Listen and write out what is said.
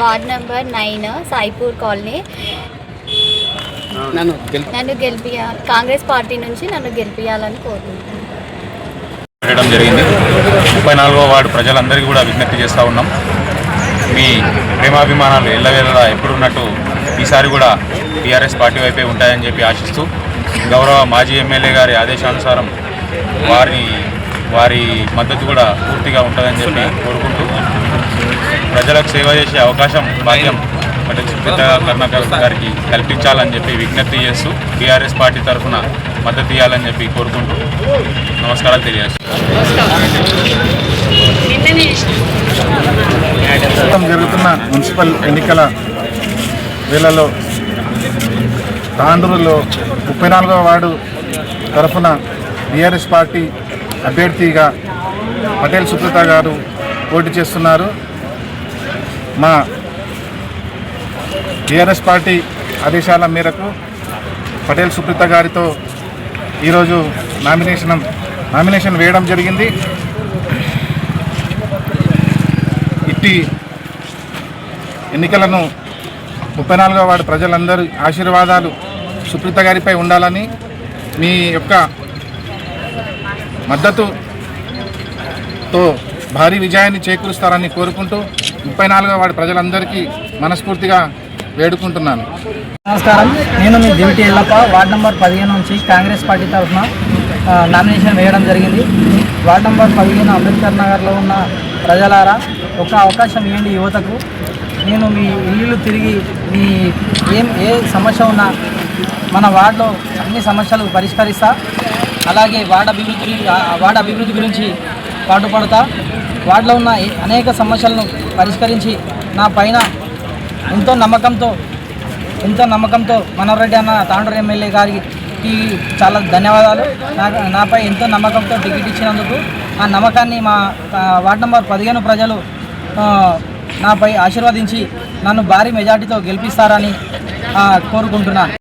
Ward number nine Saipur colony. నన్ను గెలిపియ Congress party నుంచి నన్ను గెలిపియాలని కోరుకుంటున్నాను. జరిగింది. ముప్పై నాలుగో వార్డు ప్రజలందరికీ కూడా విజ్ఞప్తి చేస్తూ ఉన్నాం. మీ ప్రేమాభిమానాలు ఎల్లవేళలా ఎప్పుడున్నట్టు ఈసారి కూడా టీఆర్ఎస్ పార్టీ వైపే ఉంటాయని చెప్పి ఆశిస్తూ గౌరవ మాజీ ఎమ్మెల్యే గారి ఆదేశానుసారం వారి వారి మద్దతు కూడా పూర్తిగా ఉంటుందని చెప్పి కోరుకుంటూ ప్రజలకు సేవ చేసే అవకాశం భాగ్యం మరి సుప్రీత కర్ణాకర్ గారికి కల్పించాలని చెప్పి విజ్ఞప్తి చేస్తూ టీఆర్ఎస్ పార్టీ తరఫున మద్దతు ఇవ్వాలని చెప్పి కోరుకుంటూ నమస్కారాలు తెలియజేస్తాను జరుగుతున్న మున్సిపల్ ఎన్నికల వేళలో తాండూరులో ముప్పై నాలుగవ వార్డు తరఫున బీఆర్ఎస్ పార్టీ అభ్యర్థిగా పటేల్ సుప్రత గారు పోటీ చేస్తున్నారు. మా టీఆర్ఎస్ పార్టీ ఆదేశాల మేరకు పటేల్ సుప్రీత గారితో ఈరోజు నామినేషన్ నామినేషన్ వేయడం జరిగింది. ఇట్టి ఎన్నికలను ముప్పై నాలుగో వార్డు ప్రజలందరూ ఆశీర్వాదాలు సుప్రీత గారిపై ఉండాలని మీ యొక్క మద్దతుతో భారీ విజయాన్ని చేకూరుస్తారని కోరుకుంటూ ముప్పై నాలుగో వాడి ప్రజలందరికీ మనస్ఫూర్తిగా వేడుకుంటున్నాను. నమస్కారం. నేను మీ దివిటి ఎల్లప్ప. వార్డ్ నెంబర్ పదిహేను నుంచి కాంగ్రెస్ పార్టీ తరఫున నామినేషన్ వేయడం జరిగింది. వార్డ్ నెంబర్ పదిహేను అంబేద్కర్ నగర్లో ఉన్న ప్రజలారా ఒక అవకాశం ఇవ్వండి యువతకు. నేను మీ ఇల్లు తిరిగి మీ ఏం ఏ సమస్య ఉన్నా మన వార్డులో అన్ని సమస్యలు పరిష్కరిస్తా. అలాగే వార్డ్ అభివృద్ధి వార్డు వార్డ్ అభివృద్ధి గురించి పాటుపడతా. వార్డులో ఉన్న అనేక సమస్యలను పరిష్కరించి నా పైన ఎంతో నమ్మకంతో ఎంతో నమ్మకంతో మనోహర్రెడ్డి అన్న తాండూరు ఎమ్మెల్యే గారికి చాలా ధన్యవాదాలు. నాకు నాపై ఎంతో నమ్మకంతో టికెట్ ఇచ్చినందుకు ఆ నమ్మకాన్ని మా వార్డు వార్డ్ నెంబర్ పదిహేను ప్రజలు నాపై ఆశీర్వదించి నన్ను భారీ మెజార్టీతో గెలిపిస్తారని కోరుకుంటున్నాను.